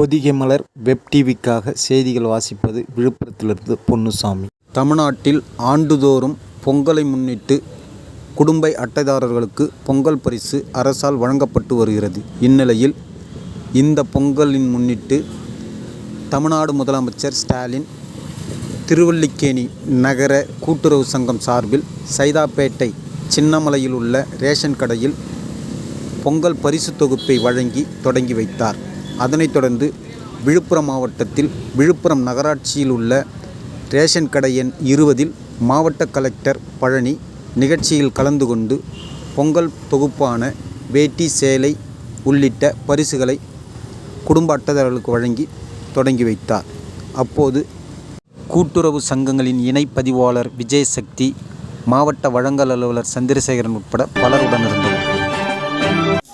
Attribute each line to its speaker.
Speaker 1: பொதிகை மலர் web டிவிக்காக செய்திகள் வாசிப்பது விழுப்புரத்திலிருந்து பொன்னுசாமி.
Speaker 2: தமிழ்நாட்டில் ஆண்டுதோறும் பொங்கலை முன்னிட்டு குடும்ப அட்டைதாரர்களுக்கு பொங்கல் பரிசு அரசால் வழங்கப்பட்டு வருகிறது. இந்நிலையில் இந்த பொங்கலின் முன்னிட்டு தமிழ்நாடு முதலமைச்சர் ஸ்டாலின் திருவல்லிக்கேணி நகர கூட்டுறவு சங்கம் சார்பில் சைதாப்பேட்டை சின்னமலையில் உள்ள ரேஷன் கடையில் பொங்கல் பரிசு தொகுப்பை வழங்கி தொடங்கி வைத்தார். அதனைத் தொடர்ந்து விழுப்புரம் மாவட்டத்தில் விழுப்புரம் நகராட்சியில் உள்ள ரேஷன் கடை எண் இருபதில் மாவட்ட கலெக்டர் பழனி நிகழ்ச்சியில் கலந்து கொண்டு பொங்கல் தொகுப்பான வேட்டி சேலை உள்ளிட்ட பரிசுகளை குடும்ப அட்டைதாரர்களுக்கு வழங்கி தொடங்கி வைத்தார். அப்போது கூட்டுறவு சங்கங்களின் இணைப்பதிவாளர் விஜயசக்தி மாவட்ட வழங்கல் அலுவலர் சந்திரசேகரன் உட்பட பலர் இருந்தனர்.